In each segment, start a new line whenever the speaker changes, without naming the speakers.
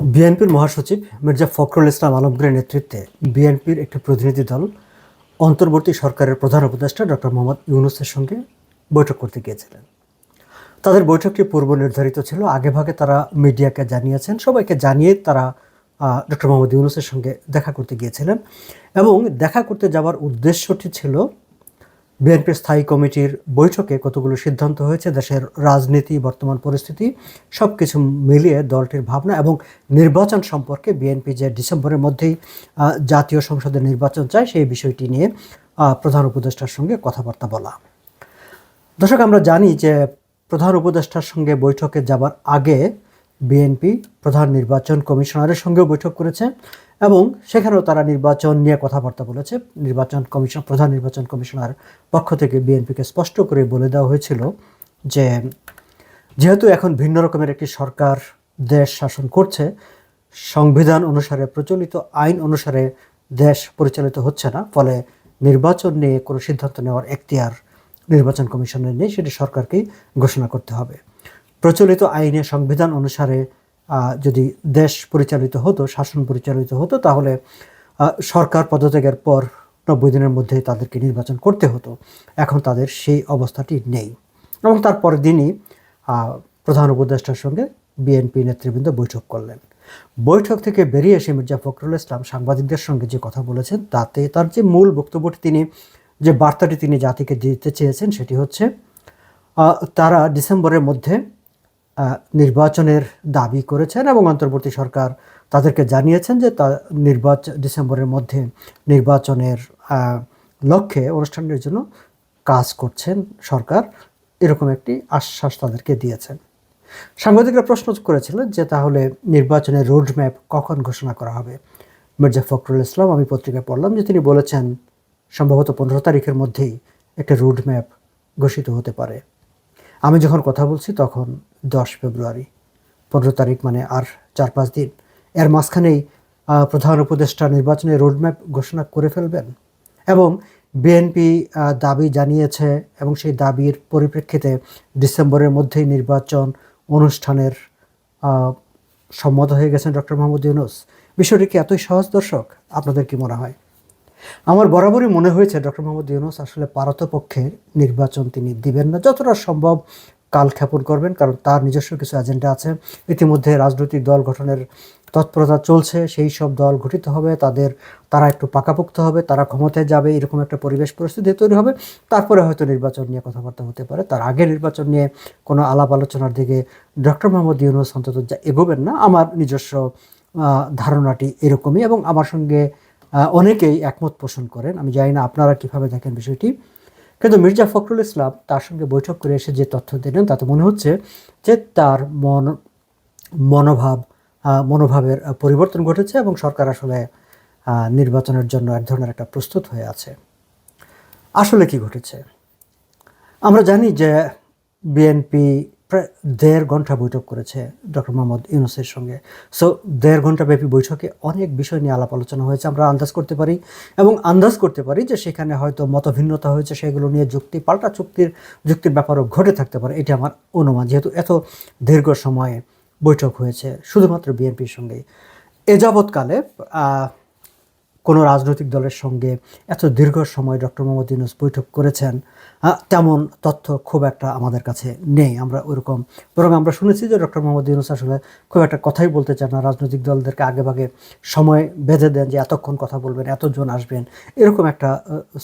বিএনপির মহাসচিব মির্জা ফখরুল ইসলাম আলমগীরের নেতৃত্বে বিএনপির একটি প্রতিনিধি দল অন্তর্বর্তী সরকারের প্রধান উপদেষ্টা ডক্টর মোহাম্মদ ইউনুসের সঙ্গে বৈঠক করতে গিয়েছিলেন। তাদের বৈঠকটি পূর্ব নির্ধারিত ছিল। আগেভাগে তারা মিডিয়াকে জানিয়েছেন। সবাইকে জানিয়ে তারা ডক্টর মোহাম্মদ ইউনুসের সঙ্গে দেখা করতে গিয়েছিলেন এবং দেখা করতে যাওয়ার উদ্দেশ্যটি ছিল বিএনপির স্থায়ী কমিটির বৈঠকে কতগুলো সিদ্ধান্ত হয়েছে, দেশের রাজনীতি, বর্তমান পরিস্থিতি সব কিছু মিলিয়ে দলটির ভাবনা এবং নির্বাচন সম্পর্কে বিএনপি যে ডিসেম্বরের মধ্যেই জাতীয় সংসদের নির্বাচন চায়, সেই বিষয়টি নিয়ে প্রধান উপদেষ্টার সঙ্গে কথাবার্তা বলা। দর্শক, আমরা জানি যে প্রধান উপদেষ্টার সঙ্গে বৈঠকে যাবার আগে বিএনপি প্রধান নির্বাচন কমিশনারের সঙ্গেও বৈঠক করেছে এবং সেখানেও তারা নির্বাচন নিয়ে কথাবার্তা বলেছে। নির্বাচন কমিশন, প্রধান নির্বাচন কমিশনার পক্ষ থেকে বিএনপিকে স্পষ্ট করে বলে দেওয়া হয়েছিল যে, যেহেতু এখন ভিন্ন রকমের একটি সরকার দেশ শাসন করছে, সংবিধান অনুসারে প্রচলিত আইন অনুসারে দেশ পরিচালিত হচ্ছে না, ফলে নির্বাচন নিয়ে কোনো সিদ্ধান্ত নেওয়ার এখতিয়ার নির্বাচন কমিশনের নেই, সেটি সরকারকেই ঘোষণা করতে হবে। প্রচলিত আইনে সংবিধান অনুসারে যদি দেশ পরিচালিত হতো, শাসন পরিচালিত হতো, তাহলে সরকার পদত্যাগের পর নব্বই দিনের মধ্যে তাদেরকে নির্বাচন করতে হতো। এখন তাদের সেই অবস্থাটি নেই। এবং তার পরের দিনই প্রধান উপদেষ্টার সঙ্গে বিএনপি নেতৃবৃন্দ বৈঠক করলেন। বৈঠক থেকে বেরিয়ে এসে মির্জা ফখরুল ইসলাম সাংবাদিকদের সঙ্গে যে কথা বলেছেন, তাতে তার যে মূল বক্তব্যটি তিনি, যে বার্তাটি তিনি জাতিকে দিতে চেয়েছেন, সেটি হচ্ছে তারা ডিসেম্বরের মধ্যে নির্বাচনের দাবি করেছেন এবং অন্তর্বর্তী সরকার তাদেরকে জানিয়েছেন যে তা নির্বাচন ডিসেম্বরের মধ্যে নির্বাচনের লক্ষ্যে অনুষ্ঠানের জন্য কাজ করছেন সরকার। এরকম একটি আশ্বাস তাদেরকে দিয়েছেন। সাংবাদিকরা প্রশ্ন করেছিলেন যে তাহলে নির্বাচনের রোডম্যাপ কখন ঘোষণা করা হবে? মির্জা ফখরুল ইসলাম, আমি পত্রিকায় পড়লাম যে তিনি বলেছেন, সম্ভবত পনেরো তারিখের মধ্যেই একটা রোডম্যাপ ঘোষিত হতে পারে। আমি যখন কথা বলছি তখন দশ ফেব্রুয়ারি, পনেরো তারিখ মানে আর চার পাঁচ দিন, এর মাঝখানেই প্রধান উপদেষ্টা নির্বাচনের রোডম্যাপ ঘোষণা করে ফেলবেন এবং বিএনপি দাবি জানিয়েছে এবং সেই দাবির পরিপ্রেক্ষিতে ডিসেম্বরের মধ্যেই নির্বাচন অনুষ্ঠানের সম্মত হয়ে গেছেন ডক্টর মোহাম্মদ ইউনুস। বিষয়টি কি এতই সহজ দর্শক? আপনাদের কি মনে হয়? আমার বরাবরই মনে হয়েছে, ডক্টর মোহাম্মদ ইউনুস আসলে পারতপক্ষে নির্বাচন তিনি দিবেন না। যতটা সম্ভব কালক্ষেপণ করবেন, কারণ তার নিজস্ব কিছু এজেন্ডা আছে। ইতিমধ্যে রাজনৈতিক দল গঠনের তৎপরতা চলছে, সেই সব দল গঠিত হবে, তাদের, তারা একটু পাকাপোক্ত হবে, তারা ক্ষমতায় যাবে, এরকম একটা পরিবেশ পরিস্থিতি তৈরি হবে। তারপরে হয়তো নির্বাচন নিয়ে কথাবার্তা হতে পারে। তার আগে নির্বাচন নিয়ে কোনো আলাপ আলোচনার দিকে ডক্টর মোহাম্মদ ইউনুস অন্তত এগোবেন না। আমার নিজস্ব ধারণাটি এরকমই এবং আমার সঙ্গে অনেকেই একমত পোষণ করেন। আমি জানি না আপনারা কীভাবে দেখেন বিষয়টি। কিন্তু মির্জা ফখরুল ইসলাম তার সঙ্গে বৈঠক করে এসে যে তথ্য দিলেন, তাতে মনে হচ্ছে যে তার মন, মনোভাব মনোভাবের পরিবর্তন ঘটেছে এবং সরকার আসলে নির্বাচনের জন্য এক ধরনের একটা প্রস্তুত হয়ে আছে। আসলে কি ঘটেছে? আমরা জানি যে বিএনপি প্রায় দেড় ঘণ্টা বৈঠক করেছে ডক্টর মোহাম্মদ ইউনুসের সঙ্গে। সো দেড় ঘণ্টা ব্যাপী বৈঠকে অনেক বিষয় নিয়ে আলাপ আলোচনা হয়েছে, আমরা আন্দাজ করতে পারি এবং আন্দাজ করতে পারি যে সেখানে হয়তো মতভিন্নতা হয়েছে, সেগুলো নিয়ে যুক্তি, পাল্টা চুক্তির, যুক্তির ব্যাপারও ঘটে থাকতে পারে, এটি আমার অনুমান, যেহেতু এত দীর্ঘ সময়ে বৈঠক হয়েছে, শুধুমাত্র বিএনপির সঙ্গে এ যাবৎকালে কোনো রাজনৈতিক দলের সঙ্গে এত দীর্ঘ সময় ডক্টর মোহাম্মদ ইউনুস বৈঠক করেছেন তেমন তথ্য খুব একটা আমাদের কাছে নেই। আমরা ওরকম, বরং আমরা শুনেছি যে ডক্টর মোহাম্মদ ইউনুস আসলে খুব একটা কথাই বলতে চান না, রাজনৈতিক দলদেরকে আগেভাগে সময় বেঁধে দেন যে এতক্ষণ কথা বলবেন, এতজন আসবেন। এরকম একটা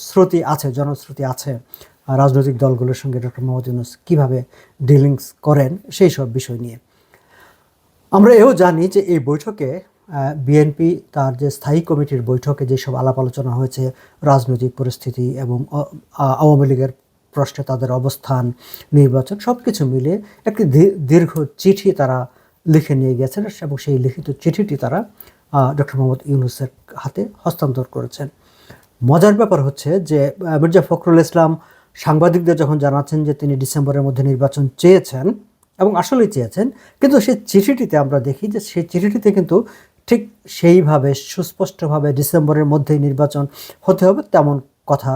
শ্রুতি আছে জনশ্রুতি আছে রাজনৈতিক দলগুলোর সঙ্গে ডক্টর মোহাম্মদ ইউনুস কীভাবে ডিলিংস করেন সেই সব বিষয় নিয়ে। আমরা এও জানি যে এই বৈঠকে বিএনপি তার যে স্থায়ী কমিটির বৈঠকে যেসব আলাপ আলোচনা হয়েছে, রাজনৈতিক পরিস্থিতি এবং আওয়ামী লীগের প্রশ্নে তাদের অবস্থান, নির্বাচন সব কিছু মিলে একটি দীর্ঘ চিঠি তারা লিখে নিয়ে গেছেন এবং সেই লিখিত চিঠিটি তারা ডক্টর মোহাম্মদ ইউনুসের হাতে হস্তান্তর করেছেন। মজার ব্যাপার হচ্ছে যে মির্জা ফখরুল ইসলাম সাংবাদিকদের যখন জানাচ্ছেন যে তিনি ডিসেম্বরের মধ্যে নির্বাচন চেয়েছেন এবং আসলেই চেয়েছেন, কিন্তু সেই চিঠিটিতে আমরা দেখি যে সেই চিঠিটিতে কিন্তু ঠিক সেইভাবে, সুস্পষ্টভাবে ডিসেম্বরের মধ্যেই নির্বাচন হতে হবে তেমন কথা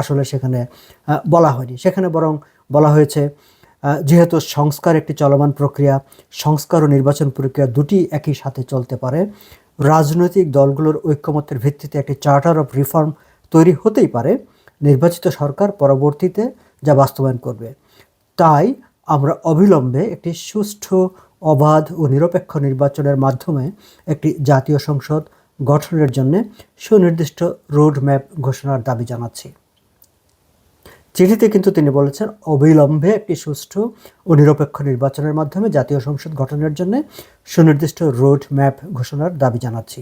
আসলে সেখানে বলা হয়নি। সেখানে বরং বলা হয়েছে যেহেতু সংস্কার একটি চলমান প্রক্রিয়া, সংস্কার ও নির্বাচন প্রক্রিয়া দুটি একই সাথে চলতে পারে, রাজনৈতিক দলগুলোর ঐক্যমত্যের ভিত্তিতে একটি চার্টার অফ রিফর্ম তৈরি হতেই পারে, নির্বাচিত সরকার পরবর্তীতে যা বাস্তবায়ন করবে। তাই আমরা অবিলম্বে একটি সুষ্ঠু অবাধ ও নিরপেক্ষ নির্বাচনের মাধ্যমে একটি জাতীয় সংসদ গঠনের জন্য সুনির্দিষ্ট রোড ম্যাপ ঘোষণার দাবি জানাচ্ছি। চিঠিতে কিন্তু তিনি বলেছেন, অবিলম্বে একটি সুষ্ঠু ও নিরপেক্ষ নির্বাচনের মাধ্যমে জাতীয় সংসদ গঠনের জন্য সুনির্দিষ্ট রোড ম্যাপ ঘোষণার দাবি জানাচ্ছি।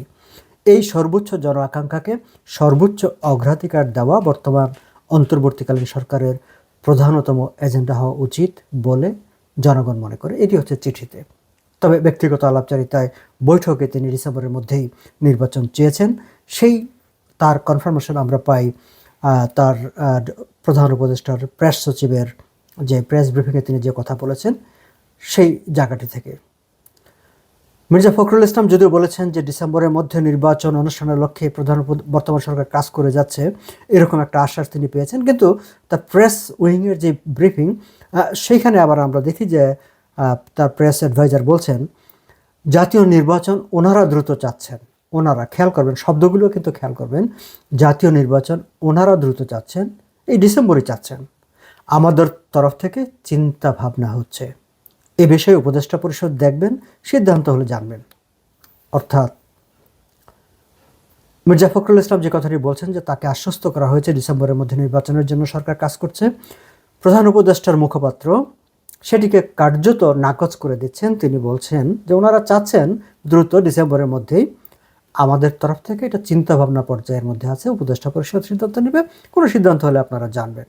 এই সর্বোচ্চ জন আকাঙ্ক্ষাকে সর্বোচ্চ অগ্রাধিকার দেওয়া বর্তমান অন্তর্বর্তীকালীন সরকারের প্রধানতম এজেন্ডা হওয়া উচিত বলে জনগণ মনে করে। এটি হচ্ছে চিঠিতে। তবে ব্যক্তিগত আলাপচারিতায় বৈঠকে তিনি ডিসেম্বরের মধ্যেই নির্বাচন চেয়েছেন। সেই তার কনফার্মেশন আমরা পাই তার প্রধান উপদেষ্টার প্রেস সচিবের যে প্রেস ব্রিফিংয়ে তিনি যে কথা বলেছেন, সেই জায়গাটি থেকে। মির্জা ফখরুল ইসলাম যদিও বলেছেন যে ডিসেম্বরের মধ্যে নির্বাচন অনুষ্ঠানের লক্ষ্যে প্রধান বর্তমান সরকার কাজ করে যাচ্ছে, এরকম একটা আশ্বাস তিনি পেয়েছেন। কিন্তু তার প্রেস উইংয়ের যে ব্রিফিং সেইখানে আবার আমরা দেখি যে তার প্রেস অ্যাডভাইজার বলছেন, জাতীয় নির্বাচন ওনারা দ্রুত চাচ্ছেন। ওনারা খেয়াল করবেন, শব্দগুলো কিন্তু খেয়াল করবেন, জাতীয় নির্বাচন ওনারা দ্রুত চাচ্ছেন, এই ডিসেম্বরে চাচ্ছেন। আমাদের তরফ থেকে চিন্তা ভাবনা হচ্ছে। এ বিষয়ে উপদেষ্টা পরিষদ দেখবেন, সিদ্ধান্ত হলে জানবেন। অর্থাৎ মির্জা ফখরুল ইসলাম যে কথাটি বলছেন যে তাকে আশ্বস্ত করা হয়েছে ডিসেম্বরের মধ্যে নির্বাচনের জন্য সরকার কাজ করছে, প্রধান উপদেষ্টার মুখপাত্র সেটিকে কার্যত নাকচ করে দিচ্ছেন। তিনি বলছেন যে ওনারা চাচ্ছেন দ্রুত ডিসেম্বরের মধ্যেই আমাদের তরফ থেকে এটা চিন্তা ভাবনা পর্যায়ের মধ্যে আছে, উপদেষ্টা পরিষদ সিদ্ধান্ত নেবে, কোনো সিদ্ধান্ত হলে আপনারা জানবেন।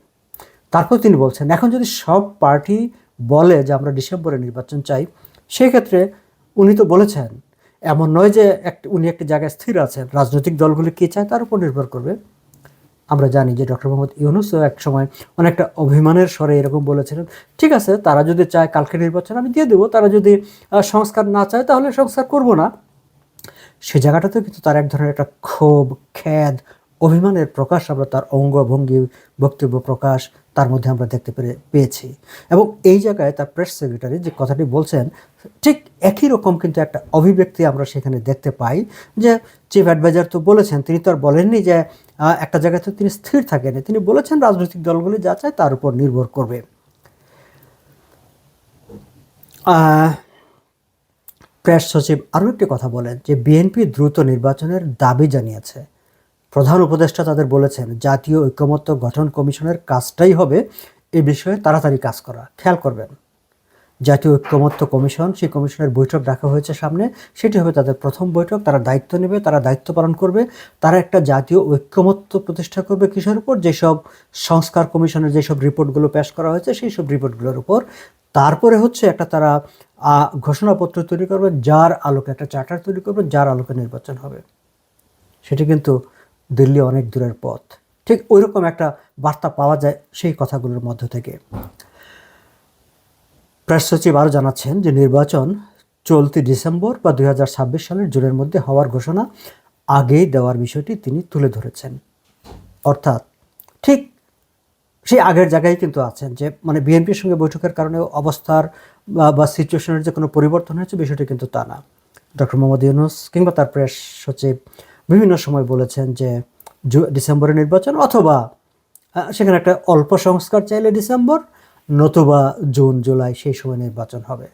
তারপর তিনি বলছেন, এখন যদি সব পার্টি বলে যে আমরা ডিসেম্বরে নির্বাচন চাই সেই ক্ষেত্রে উনি তো বলেছেন, এমন নয় যে এক উনি একটি জায়গায় স্থির আছেন, রাজনৈতিক দলগুলি কী চায় তার উপর নির্ভর করবে। আমরা জানি যে ডক্টর মোহাম্মদ ইউনুসও এক সময় অনেকটা অভিমানের স্বরে এরকম বলেছিলেন, ঠিক আছে, তারা যদি চায় কালকে নির্বাচন আমি দিয়ে দেবো, তারা যদি সংস্কার না চায় তাহলে সংস্কার করব না। সে জায়গাটাতেও কিন্তু তার এক ধরনের একটা ক্ষোভ খেদ অভিমানের প্রকাশ আমরা তার অঙ্গভঙ্গি, বক্তব্য প্রকাশ তার মধ্যে আমরা দেখতে পেরে পেয়েছি। এবং এই জায়গায় তার প্রেস সেক্রেটারি যে কথাটি বলছেন, ঠিক একই রকম কিন্তু একটা অভিব্যক্তি আমরা সেখানে দেখতে পাই যে চিফ অ্যাডভাইজার তো বলেছেন, তিনি তো আর বলেননি যে একটা জায়গায় তো তিনি স্থির থাকেন। তিনি বলেছেন রাজনৈতিক দলগুলি যা চায় তার উপর নির্ভর করবে। প্রেস সচিব আরও একটি কথা বলেন যে, বিএনপি দ্রুত নির্বাচনের দাবি জানিয়েছে। প্রধান উপদেষ্টা তাদের বলেছেন, জাতীয় ঐক্যমত্য গঠন কমিশনের কাজটাই হবে এ বিষয়ে তাড়াতাড়ি কাজ করা। খেয়াল করবেন, জাতীয় ঐক্যমত্য কমিশন, সেই কমিশনের বৈঠক রাখা হয়েছে সামনে, সেটি হবে তাদের প্রথম বৈঠক, তারা দায়িত্ব নেবে, তারা দায়িত্ব পালন করবে, তারা একটা জাতীয় ঐক্যমত্য প্রতিষ্ঠা করবে কিসের উপর? যেসব সংস্কার কমিশনের যেসব রিপোর্টগুলো পেশ করা হয়েছে, সেই সব রিপোর্টগুলোর উপর। তারপরে হচ্ছে একটা তারা ঘোষণাপত্র তৈরি করবে যার আলোকে একটা চার্টার তৈরি করবে যার আলোকে নির্বাচন হবে। সেটি কিন্তু দিল্লি অনেক দূরের পথ। ঠিক ওইরকম একটা বার্তা পাওয়া যায় সেই কথাগুলোর মধ্য থেকে। প্রেস সচিব আরও জানাচ্ছেন যে নির্বাচন চলতি ডিসেম্বর বা দুই হাজার ছাব্বিশ সালের জুনের মধ্যে হওয়ার ঘোষণা আগেই দেওয়ার বিষয়টি তিনি তুলে ধরেছেন। অর্থাৎ ঠিক সেই আগের জায়গায় কিন্তু আছেন যে মানে বিএনপির সঙ্গে বৈঠকের কারণে অবস্থার বা- বা সিচুয়েশনের যে কোনো পরিবর্তন হয়েছে বিষয়টি কিন্তু তা না। ডক্টর মোহাম্মদ ইউনুস কিংবা তার প্রেস সচিব বিভিন্ন সময় বলেছেন যে ডিসেম্বরে নির্বাচন অথবা সেখানে একটা অল্প সংস্কার চাইলে ডিসেম্বর, নতুবা জুন, জুলাই সেই সময় নির্বাচন হবে।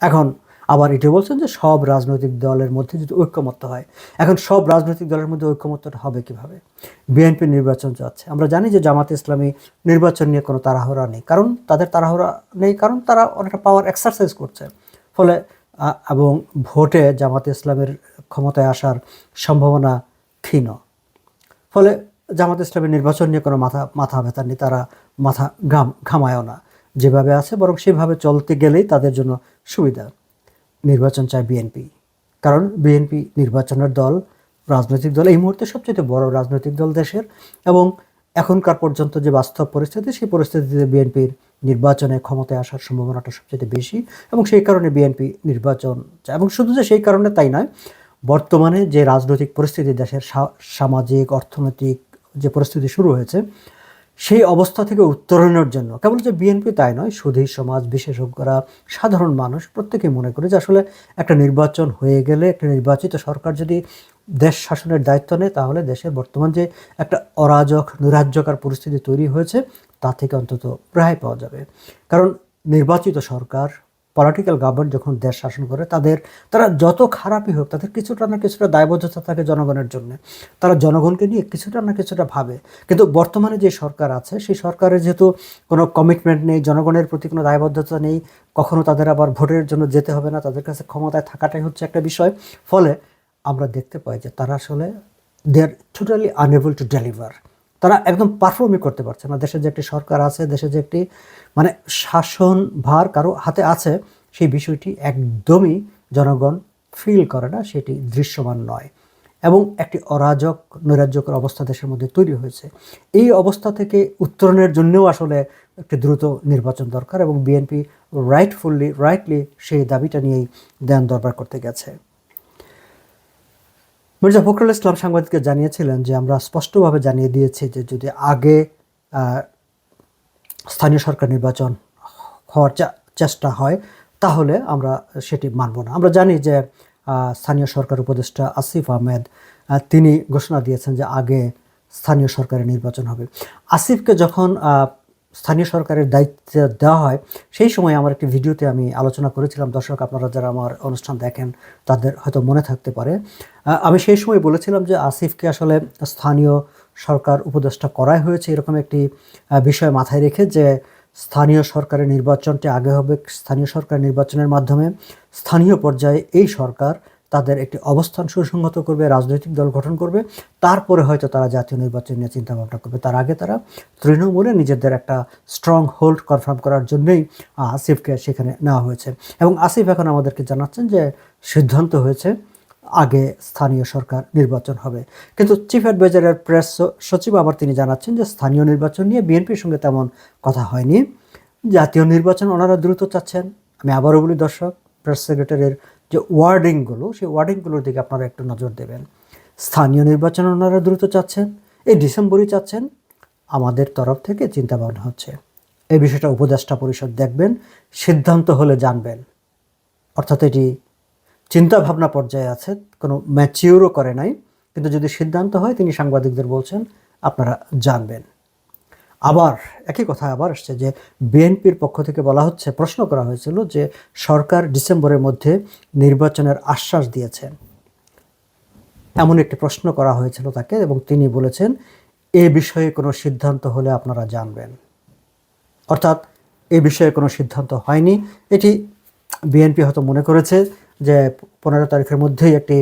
এখন আবার এটি বলছেন যে সব রাজনৈতিক দলের মধ্যে যদি ঐক্যমত্য হয়, এখন সব রাজনৈতিক দলের মধ্যে ঐক্যমত্যটা হবে কীভাবে? বিএনপি নির্বাচন যাচ্ছে আমরা জানি যে জামাত ইসলামী নির্বাচন নিয়ে কোনো তাড়াহুড়া নেই, কারণ তাদের তাড়াহুড়া নেই, কারণ তারা অনেকটা পাওয়ার এক্সারসাইজ করছে। ফলে এবং ভোটে জামাত ইসলামের ক্ষমতায় আসার সম্ভাবনা ক্ষীণ। ফলে জামাত ইসলামের নির্বাচন নিয়ে কোনো মাথা মাথা ব্যথা নেই, তারা মাথা ঘাম ঘামায়ও না। যেভাবে আছে, বরং সেভাবে চলতে গেলেই তাদের জন্য সুবিধা। নির্বাচন চায় বিএনপি। কারণ বিএনপি নির্বাচনের দল, রাজনৈতিক দল, এই মুহূর্তে সবচেয়ে বড় রাজনৈতিক দল দেশের। এবং এখনকার পর্যন্ত যে বাস্তব পরিস্থিতি, সেই পরিস্থিতিতে বিএনপির নির্বাচনে ক্ষমতায় আসার সম্ভাবনাটা সবচেয়ে বেশি। এবং সেই কারণে বিএনপি নির্বাচন চায়। এবং শুধু যে সেই কারণে তাই নয় বর্তমানে যে রাজনৈতিক পরিস্থিতি, দেশের সামাজিক, অর্থনৈতিক যে পরিস্থিতি শুরু হয়েছে, সেই অবস্থা থেকে উত্তরণের জন্য, কেবল যে বিএনপি তাই নয়, সুধী সমাজ, বিশেষজ্ঞরা, সাধারণ মানুষ, প্রত্যেকেই মনে করে যে আসলে একটা নির্বাচন হয়ে গেলে, একটা নির্বাচিত সরকার যদি দেশ শাসনের দায়িত্ব নেয়, তাহলে দেশের বর্তমান যে একটা অরাজক, নৈরাজ্যকার পরিস্থিতি তৈরি হয়েছে, তা থেকে অন্তত রেহাই পাওয়া যাবে। কারণ নির্বাচিত সরকার পলিটিক্যাল গভর্নমেন্ট যখন দেশ শাসন করে, তাদের, তারা যত খারাপই হোক, তাদের কিছুটা না কিছুটা দায়বদ্ধতা থাকে জনগণের জন্য। তারা জনগণকে নিয়ে কিছুটা না কিছুটা ভাবে। কিন্তু বর্তমানে যে সরকার আছে, সেই সরকারের যেহেতু কোনো কমিটমেন্ট নেই, জনগণের প্রতি কোনো দায়বদ্ধতা নেই, কখনো তাদের আবার ভোটের জন্য যেতে হবে না, তাদের কাছে ক্ষমতায় থাকাটাই হচ্ছে একটা বিষয়। ফলে আমরা দেখতে পাই যে তারা আসলে they are totally unable to deliver তারা একদম পারফর্মই করতে পারছে না। দেশের যে একটি সরকার আছে, দেশের যে একটি মানে শাসন ভার কারও হাতে আছে, সেই বিষয়টি একদমই জনগণ ফিল করে না, সেটি দৃশ্যমান নয়। এবং একটি অরাজক, নৈরাজ্যকর অবস্থা দেশের মধ্যে তৈরি হয়েছে। এই অবস্থা থেকে উত্তরণের জন্যও আসলে একটি দ্রুত নির্বাচন দরকার এবং বিএনপি রাইটফুল্লি রাইটলি সেই দাবিটা নিয়েই দেন দরবার করতে গেছে। মির্জা ফখরুল ইসলাম সাংবাদিককে জানিয়েছিলেন যে আমরা স্পষ্টভাবে জানিয়ে দিয়েছি যে যদি আগে স্থানীয় সরকার নির্বাচন হওয়ার চেষ্টা হয়, তাহলে আমরা সেটি মানব না। আমরা জানি যে স্থানীয় সরকার উপদেষ্টা আসিফ আহমেদ তিনি ঘোষণা দিয়েছেন যে আগে স্থানীয় সরকারের নির্বাচন হবে। আসিফকে যখন স্থানীয় সরকারের দায়িত্ব দেওয়া হয়। সেই সময় আমার একটি ভিডিওতে আমি আলোচনা করেছিলাম। দর্শক, আপনারা যারা আমার অনুষ্ঠান দেখেন, তাদের হয়তো মনে থাকতে পারে। আমি সেই সময় বলেছিলাম যে আসিফকে আসলে স্থানীয় সরকার উপদেষ্টা করাই হয়েছে। এরকম একটি বিষয় মাথায় রেখে যে স্থানীয় সরকারের নির্বাচনটি আগে হবে। স্থানীয় সরকার নির্বাচনের মাধ্যমে স্থানীয় পর্যায়ে এই সরকার তাদের একটি অবস্থান সুসংহত করবে, রাজনৈতিক দল গঠন করবে। তারপরে হয়তো তারা জাতীয় নির্বাচন নিয়ে চিন্তাভাবনা করবে। তার আগে তারা তৃণমূলে নিজেদের একটা স্ট্রং হোল্ড কনফার্ম করার জন্যই আসিফকে সেখানে নেওয়া হয়েছে। এবং আসিফ এখন আমাদেরকে জানাচ্ছেন যে সিদ্ধান্ত হয়েছে, আগে স্থানীয় সরকার নির্বাচন হবে। কিন্তু চিফ অ্যাডভাইজারের প্রেস সচিব আবার তিনি জানাচ্ছেন যে স্থানীয় নির্বাচন নিয়ে বিএনপির সঙ্গে তেমন কথা হয়নি। জাতীয় নির্বাচন ওনারা দ্রুত চাচ্ছেন। আমি আবারও বলি দর্শক প্রেস সেক্রেটারির যে ওয়ার্ডিংগুলো, সেই ওয়ার্ডিংগুলোর দিকে আপনারা একটু নজর দেবেন। স্থানীয় নির্বাচন ওনারা দ্রুত চাচ্ছেন, এই ডিসেম্বরই চাচ্ছেন। আমাদের তরফ থেকে চিন্তা ভাবনা হচ্ছে। এই বিষয়টা উপদেষ্টা পরিষদ দেখবেন, সিদ্ধান্ত হলে জানবেন। অর্থাৎ এটি চিন্তা ভাবনা পর্যায়ে আছে, কোনো ম্যাচিউরও করে নাই। কিন্তু যদি সিদ্ধান্ত হয়, তিনি সাংবাদিকদের বলছেন, আপনারা জানবেন। আবার একই কথা আবার আসছে যে বিএনপির পক্ষ থেকে বলা হচ্ছে, প্রশ্ন করা হয়েছিল যে সরকার ডিসেম্বরের মধ্যে নির্বাচনের আশ্বাস দিয়েছেন এমন একটি প্রশ্ন করা হয়েছিল তাকে এবং তিনি বলেছেন, এ বিষয়ে কোনো সিদ্ধান্ত হলে আপনারা জানবেন। অর্থাৎ, এ বিষয়ে কোনো সিদ্ধান্ত হয়নি। এটি বিএনপি হয়তো মনে করেছে যে পনেরো তারিখের মধ্যেই একটি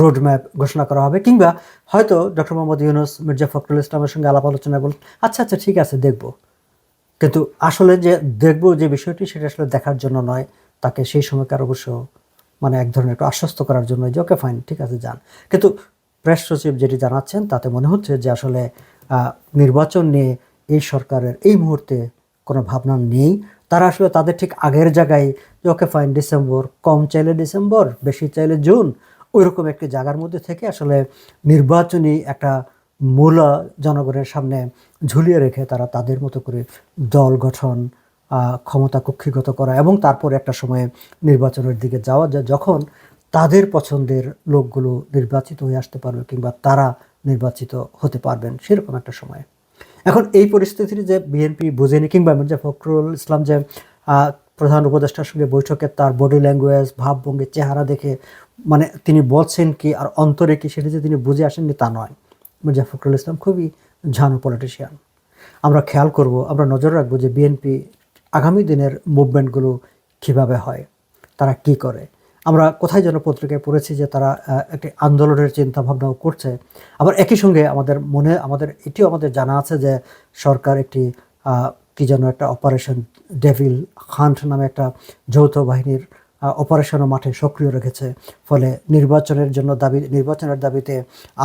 রোড ম্যাপ ঘোষণা করা হবে, কিংবা হয়তো ডক্টর মোহাম্মদ ইউনুস, মির্জা ফখরুল ইসলামের সঙ্গে আলাপ আলোচনা বল আচ্ছা আচ্ছা ঠিক আছে, দেখব। কিন্তু আসলে যে দেখব যে বিষয়টি, সেটা আসলে দেখার জন্য নয়, তাকে সেই সময়কার অবশ্য মানে এক ধরনের একটু আশ্বস্ত করার জন্য যে, ওকে, ফাইন, ঠিক আছে, যান। কিন্তু প্রেস সচিব যেটি জানাচ্ছেন, তাতে মনে হচ্ছে যে আসলে নির্বাচন নিয়ে এই সরকারের এই মুহূর্তে কোনো ভাবনা নেই। তারা আসলে তাদের ঠিক আগের জায়গায় যে, ওকে, ফাইন, ডিসেম্বর, কম চাইলে ডিসেম্বর, বেশি চাইলে জুন। ওইরকম একটি জায়গার মধ্যে থেকে আসলে নির্বাচনী একটা মূলা জনগণের সামনে ঝুলিয়ে রেখে তারা তাদের মতো করে দল গঠন ক্ষমতা কক্ষিগত করা এবং তারপর একটা সময়ে নির্বাচনের দিকে যাওয়া যায় যখন তাদের পছন্দের লোকগুলো নির্বাচিত হয়ে আসতে পারবে কিংবা তারা নির্বাচিত হতে পারবেন সেরকম একটা সময়। এখন এই পরিস্থিতির যে বিএনপি বোঝেনি কিংবা মির্জা ফখরুল ইসলাম যে প্রধান উপদেষ্টার সঙ্গে বৈঠকে তার বডি ল্যাঙ্গুয়েজ, ভাবভঙ্গি, চেহারা দেখে মানে তিনি বলছেন কি আর অন্তরে কি সেটা যে তিনি বুঝে আসেননি তা নয়। মির্জা ফখরুল ইসলাম খুবই ঝানু পলিটিশিয়ান আমরা খেয়াল করব, আমরা নজর রাখব যে বিএনপি আগামী দিনের মুভমেন্টগুলো কীভাবে হয়, তারা কি করে। আমরা কোথায় যেন পত্রিকায় পড়েছি যে তারা একটি আন্দোলনের চিন্তাভাবনাও করছে। আবার একই সঙ্গে আমাদের মনে, আমাদের, এটিও আমাদের জানা আছে যে সরকার একটি কি যেন একটা অপারেশন ডেভিল হান্ট নামে একটা যৌথ বাহিনীর অপারেশনও মাঠে সক্রিয় রেখেছে। ফলে নির্বাচনের জন্য দাবি, নির্বাচনের দাবিতে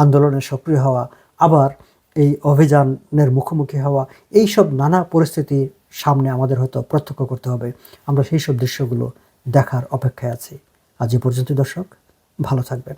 আন্দোলনে সক্রিয় হওয়া, আবার এই অভিযানের মুখোমুখি হওয়া এই সব নানা পরিস্থিতি সামনে আমাদের হয়তো প্রত্যক্ষ করতে হবে। আমরা সেই সব দৃশ্যগুলো দেখার অপেক্ষায় আছি। আজ এ পর্যন্ত দর্শক, ভালো থাকবেন।